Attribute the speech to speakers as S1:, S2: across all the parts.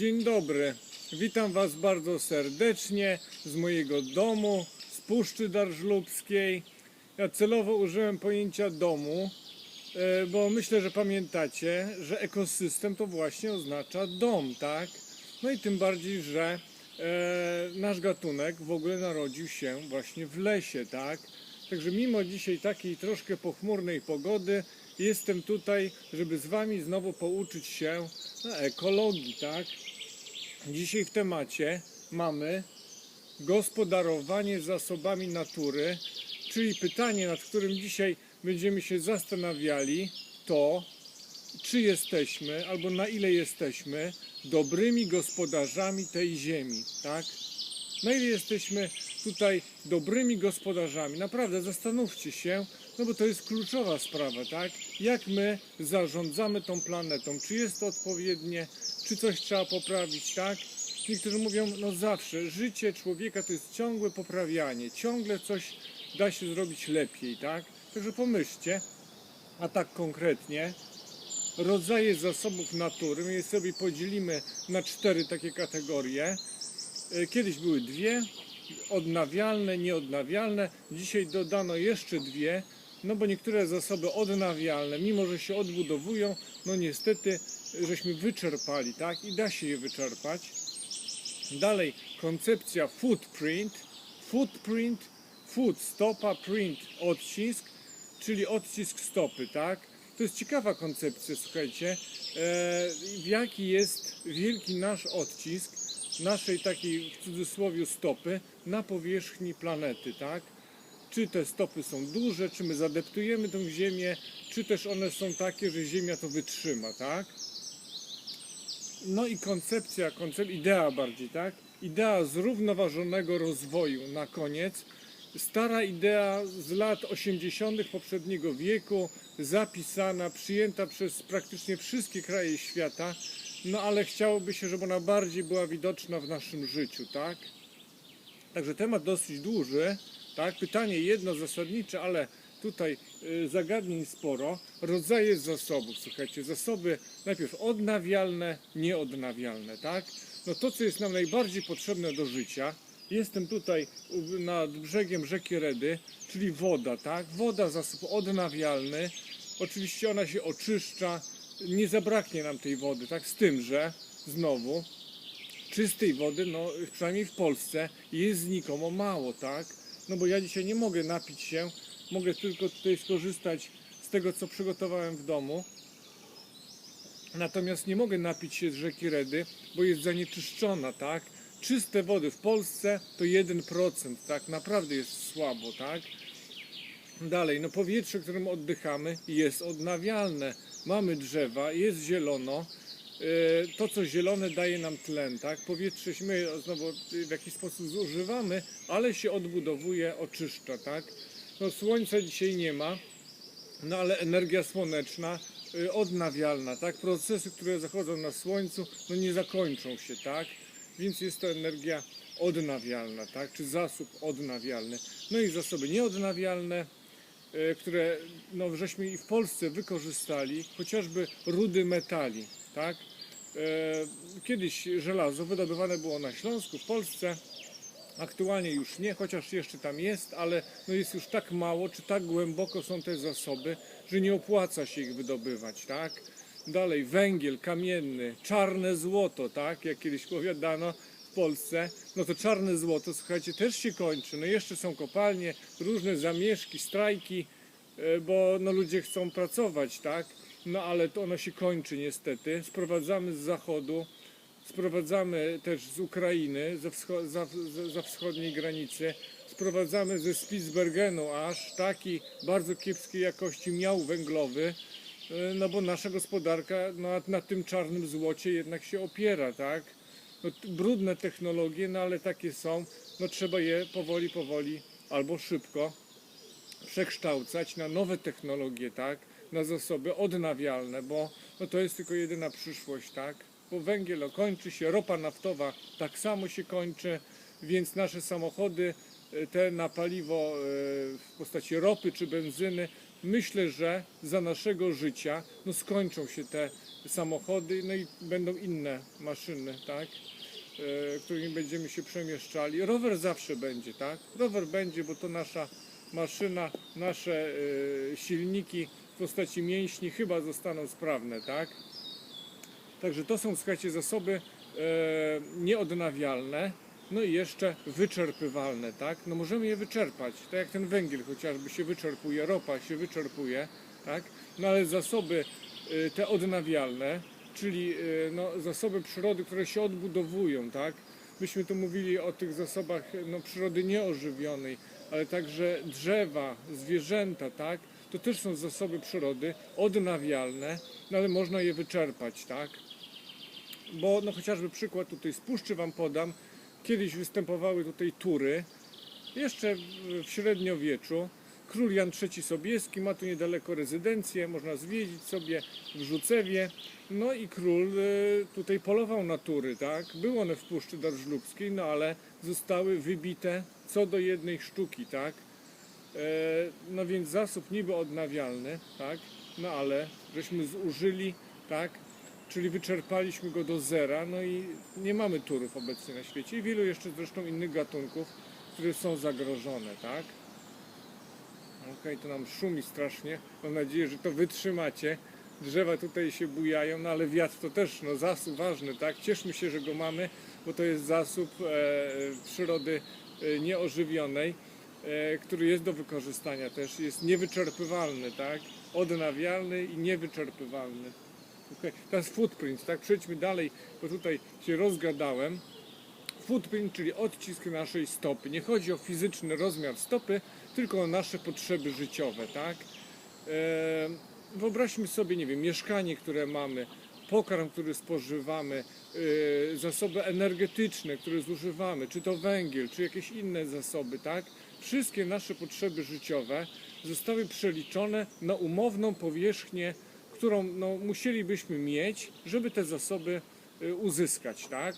S1: Dzień dobry. Witam Was bardzo serdecznie z mojego domu, z Puszczy Darżlubskiej. Ja celowo użyłem pojęcia domu, e, bo myślę, że pamiętacie, że ekosystem to właśnie oznacza dom, tak? No i tym bardziej, że e, nasz gatunek w ogóle narodził się właśnie w lesie, tak? Także mimo dzisiaj takiej troszkę pochmurnej pogody, jestem tutaj, żeby z Wami znowu pouczyć się ekologii, tak? Dzisiaj w temacie mamy gospodarowanie zasobami natury, czyli pytanie, nad którym dzisiaj będziemy się zastanawiali, to czy jesteśmy, albo na ile jesteśmy dobrymi gospodarzami tej ziemi, tak? Na ile jesteśmy tutaj dobrymi gospodarzami? Naprawdę zastanówcie się, no bo to jest kluczowa sprawa, tak? Jak my zarządzamy tą planetą? Czy jest to odpowiednie? Czy coś trzeba poprawić, tak? Niektórzy mówią, no zawsze, życie człowieka to jest ciągłe poprawianie, ciągle coś da się zrobić lepiej, tak? Także pomyślcie, a tak konkretnie, rodzaje zasobów natury, my je sobie podzielimy na cztery takie kategorie. E, Kiedyś były dwie, odnawialne, nieodnawialne. Dzisiaj dodano jeszcze dwie, no bo niektóre zasoby odnawialne, mimo że się odbudowują, no niestety żeśmy wyczerpali, tak? I da się je wyczerpać. Dalej koncepcja footprint. Footprint, foot, stopa, print, odcisk, czyli odcisk stopy, tak? To jest ciekawa koncepcja, słuchajcie. E, jaki jest wielki nasz odcisk naszej takiej w cudzysłowie stopy na powierzchni planety, tak? Czy te stopy są duże, czy my zadeptujemy tą ziemię, czy też one są takie, że ziemia to wytrzyma, tak? No i koncepcja, koncept, idea bardziej, tak? Idea zrównoważonego rozwoju na koniec. Stara idea z lat 80. poprzedniego wieku, zapisana, przyjęta przez praktycznie wszystkie kraje świata, no ale chciałoby się, żeby ona bardziej była widoczna w naszym życiu, tak? Także temat dosyć duży, tak? Pytanie jedno zasadnicze, ale tutaj y, zagadnień sporo. Rodzaje zasobów, słuchajcie, zasoby najpierw odnawialne, nieodnawialne, tak? No to, co jest nam najbardziej potrzebne do życia, jestem tutaj nad brzegiem rzeki Redy, czyli woda, tak? Woda, zasób odnawialny, oczywiście ona się oczyszcza, nie zabraknie nam tej wody, tak? Z tym, że znowu czystej wody, no przynajmniej w Polsce, jest znikomo mało, tak? No bo ja dzisiaj nie mogę napić się, mogę tylko tutaj skorzystać z tego, co przygotowałem w domu. Natomiast nie mogę napić się z rzeki Redy, bo jest zanieczyszczona, tak? Czyste wody w Polsce to 1%, tak? Naprawdę jest słabo, tak? Dalej, no powietrze, którym oddychamy jest odnawialne. Mamy drzewa, jest zielono. E, To, co zielone daje nam tlen, tak? Powietrze my znowu w jakiś sposób zużywamy, ale się odbudowuje, oczyszcza, tak? No słońca dzisiaj nie ma, no ale energia słoneczna y, odnawialna, tak? Procesy, które zachodzą na słońcu, no nie zakończą się, tak? Więc jest to energia odnawialna, tak? Czy zasób odnawialny. No i zasoby nieodnawialne, y, które no, żeśmy i w Polsce wykorzystali, chociażby rudy metali, tak? E, Kiedyś żelazo wydobywane było na Śląsku, w Polsce, Aktualnie już nie, chociaż jeszcze tam jest, ale no jest już tak mało, czy tak głęboko są te zasoby, że nie opłaca się ich wydobywać, tak? Dalej węgiel kamienny, czarne złoto, tak? Jak kiedyś powiadano w Polsce, no to czarne złoto, słuchajcie, też się kończy. No jeszcze są kopalnie, różne zamieszki, strajki, e, bo no ludzie chcą pracować, tak? No ale to ono się kończy niestety. Sprowadzamy z zachodu, sprowadzamy też z Ukrainy, ze wscho- za, za, za wschodniej granicy, sprowadzamy ze Spitsbergenu aż taki bardzo kiepskiej jakości miał węglowy, e, no bo nasza gospodarka no, na tym czarnym złocie jednak się opiera, tak? No, brudne technologie, no ale takie są, no trzeba je powoli, powoli albo szybko przekształcać na nowe technologie, tak? Na zasoby odnawialne, bo no to jest tylko jedyna przyszłość, tak? Bo węgiel kończy się, ropa naftowa tak samo się kończy, więc nasze samochody e, te na paliwo e, w postaci ropy czy benzyny myślę, że za naszego życia no skończą się te samochody, no i będą inne maszyny, tak? e, którymi będziemy się przemieszczali. Rower zawsze będzie, tak? Rower będzie, bo to nasza maszyna, nasze silniki postaci mięśni chyba zostaną sprawne, tak? Także to są, słuchajcie, zasoby e, nieodnawialne, no i jeszcze wyczerpywalne, tak? No możemy je wyczerpać, tak jak ten węgiel chociażby się wyczerpuje, ropa się wyczerpuje, tak? No ale zasoby e, te odnawialne, czyli e, no, zasoby przyrody, które się odbudowują, tak? Myśmy tu mówili o tych zasobach no, przyrody nieożywionej, ale także drzewa, zwierzęta, tak? To też są zasoby przyrody odnawialne, no ale można je wyczerpać, tak? Bo no chociażby przykład tutaj z puszczy wam podam. Kiedyś występowały tutaj tury, jeszcze w- średniowieczu. Król Jan III Sobieski ma tu niedaleko rezydencję, można zwiedzić sobie w Rzucewie. No i król e, tutaj polował na tury, tak? Były one w Puszczy Darżlubskiej, no ale zostały wybite co do jednej sztuki, tak? E, no więc zasób niby odnawialny, tak? No ale żeśmy zużyli, tak? Czyli wyczerpaliśmy go do zera, no i nie mamy turów obecnie na świecie i wielu jeszcze zresztą innych gatunków, które są zagrożone, tak? Okej, to nam szumi strasznie. Mam nadzieję, że to wytrzymacie. Drzewa tutaj się bujają, no ale wiatr to też no, zasób ważny, tak? Cieszmy się, że go mamy, bo to jest zasób e, przyrody e, nieożywionej, który jest do wykorzystania też, jest niewyczerpywalny, tak? Odnawialny i niewyczerpywalny. Okej, Teraz footprint, tak? Przejdźmy dalej, bo tutaj się rozgadałem. Footprint, czyli odcisk naszej stopy. Nie chodzi o fizyczny rozmiar stopy, tylko o nasze potrzeby życiowe, tak? E, wyobraźmy sobie, nie wiem, mieszkanie, które mamy, pokarm, który spożywamy, e, zasoby energetyczne, które zużywamy, czy to węgiel, czy jakieś inne zasoby, tak? Wszystkie nasze potrzeby życiowe zostały przeliczone na umowną powierzchnię, którą no, musielibyśmy mieć, żeby te zasoby e, uzyskać, tak?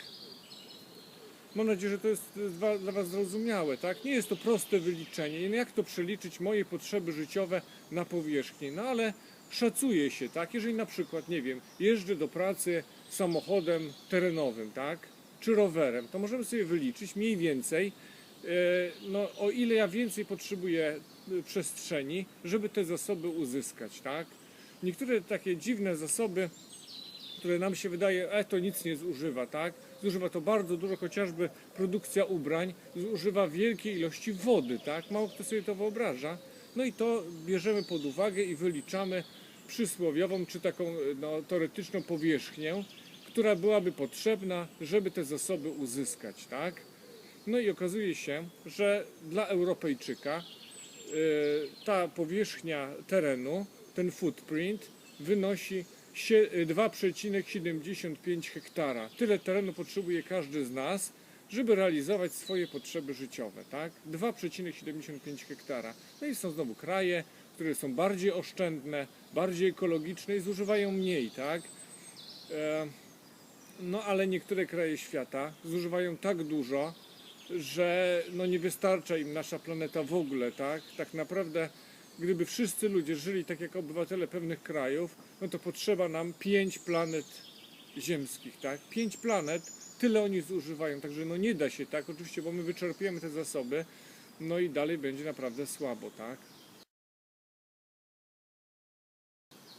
S1: Mam nadzieję, że to jest dla- Was zrozumiałe, tak? Nie jest to proste wyliczenie. No Jak to przeliczyć moje potrzeby życiowe na powierzchnię? No ale szacuje się, tak? Jeżeli na przykład, nie wiem, jeżdżę do pracy samochodem terenowym, tak? Czy rowerem, to możemy sobie wyliczyć mniej więcej, no o ile ja więcej potrzebuję e, przestrzeni, żeby te zasoby uzyskać, tak? Niektóre takie dziwne zasoby które nam się wydaje, e to nic nie zużywa, tak? Zużywa to bardzo dużo, chociażby produkcja ubrań zużywa wielkie ilości wody, tak? Mało kto sobie to wyobraża. No i to bierzemy pod uwagę i wyliczamy przysłowiową czy taką no, teoretyczną powierzchnię, która byłaby potrzebna, żeby te zasoby uzyskać, tak? No i okazuje się, że dla Europejczyka y, ta powierzchnia terenu, ten footprint wynosi sie- y, 2,75 hektara. Tyle terenu potrzebuje każdy z nas, żeby realizować swoje potrzeby życiowe, tak? 2,75 hektara. No i są znowu kraje, które są bardziej oszczędne, bardziej ekologiczne i zużywają mniej, tak? E, no ale niektóre kraje świata zużywają tak dużo, że no nie wystarcza im nasza planeta w ogóle, tak? Tak naprawdę, gdyby wszyscy ludzie żyli tak jak obywatele pewnych krajów, no to potrzeba nam pięć planet ziemskich, tak? Pięć planet, tyle oni zużywają, także no nie da się, tak? Oczywiście, bo my wyczerpiemy te zasoby, no i dalej będzie naprawdę słabo, tak?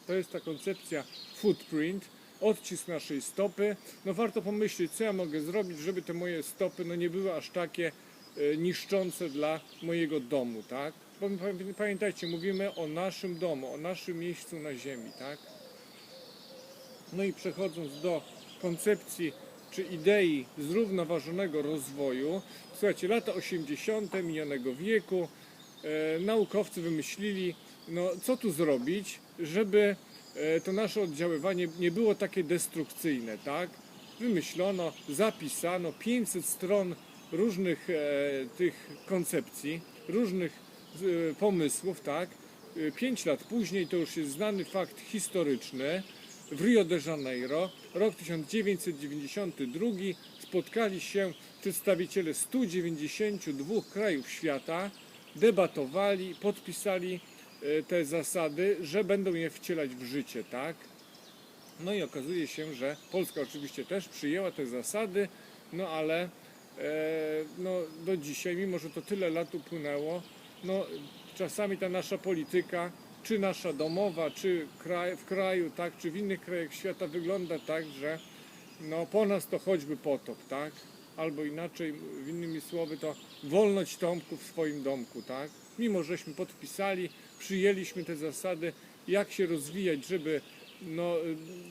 S1: To jest ta koncepcja footprint, odcisk naszej stopy. No warto pomyśleć, co ja mogę zrobić, żeby te moje stopy no nie były aż takie e, niszczące dla mojego domu, tak? Bo pamiętajcie, mówimy o naszym domu, o naszym miejscu na ziemi, tak? No i przechodząc do koncepcji czy idei zrównoważonego rozwoju, słuchajcie, lata 80. minionego wieku, e, naukowcy wymyślili, no co tu zrobić, żeby to nasze oddziaływanie nie było takie destrukcyjne, tak? Wymyślono, zapisano 500 stron różnych e, tych koncepcji, różnych e, pomysłów, tak? E, Pięć lat później to już jest znany fakt historyczny. W Rio de Janeiro, rok 1992, spotkali się przedstawiciele 192 krajów świata, debatowali, podpisali e, te zasady, że będą je wcielać w życie, tak? No i okazuje się, że Polska oczywiście też przyjęła te zasady, no ale e, no, do dzisiaj, mimo że to tyle lat upłynęło, no czasami ta nasza polityka, czy nasza domowa, czy kraj, w kraju, tak, czy w innych krajach świata wygląda tak, że no po nas to choćby potop, tak? Albo inaczej, innymi słowy, to wolność Tomku w swoim domku, tak? Mimo żeśmy podpisali, przyjęliśmy te zasady, jak się rozwijać, żeby no,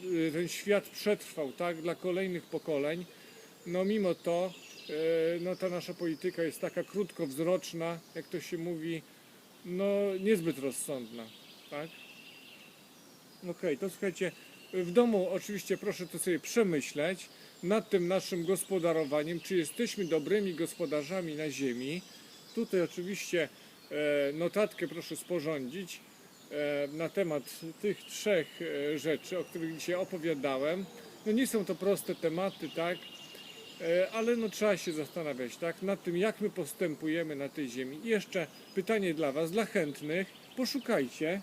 S1: y, ten świat przetrwał, tak? Dla kolejnych pokoleń. No mimo to, y, no ta nasza polityka jest taka krótkowzroczna, jak to się mówi, no niezbyt rozsądna, tak? Okej, to słuchajcie, w domu oczywiście proszę to sobie przemyśleć nad tym naszym gospodarowaniem, czy jesteśmy dobrymi gospodarzami na ziemi. Tutaj oczywiście notatkę proszę sporządzić e, na temat tych trzech e, rzeczy, o których dzisiaj opowiadałem. No nie są to proste tematy, tak? E, ale no trzeba się zastanawiać, tak? Nad tym, jak my postępujemy na tej ziemi. I jeszcze pytanie dla Was, dla chętnych. Poszukajcie,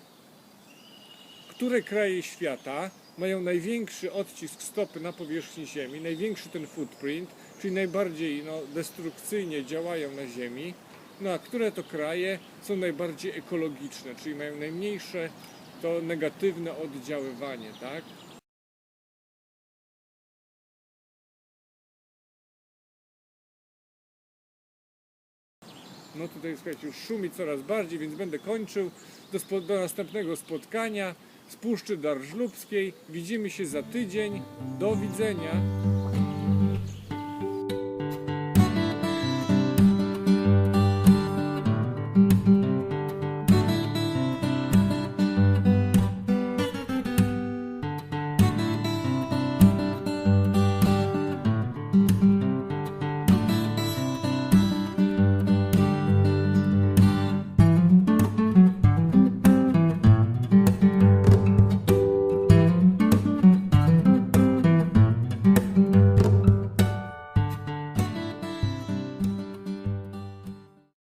S1: które kraje świata mają największy odcisk stopy na powierzchni Ziemi, największy ten footprint, czyli najbardziej no, destrukcyjnie działają na Ziemi, no a które to kraje są najbardziej ekologiczne, czyli mają najmniejsze to negatywne oddziaływanie, tak? No tutaj słuchajcie, już szumi coraz bardziej, więc będę kończył. Do, do następnego spotkania z Puszczy Darżlubskiej. Widzimy się za tydzień. Do widzenia.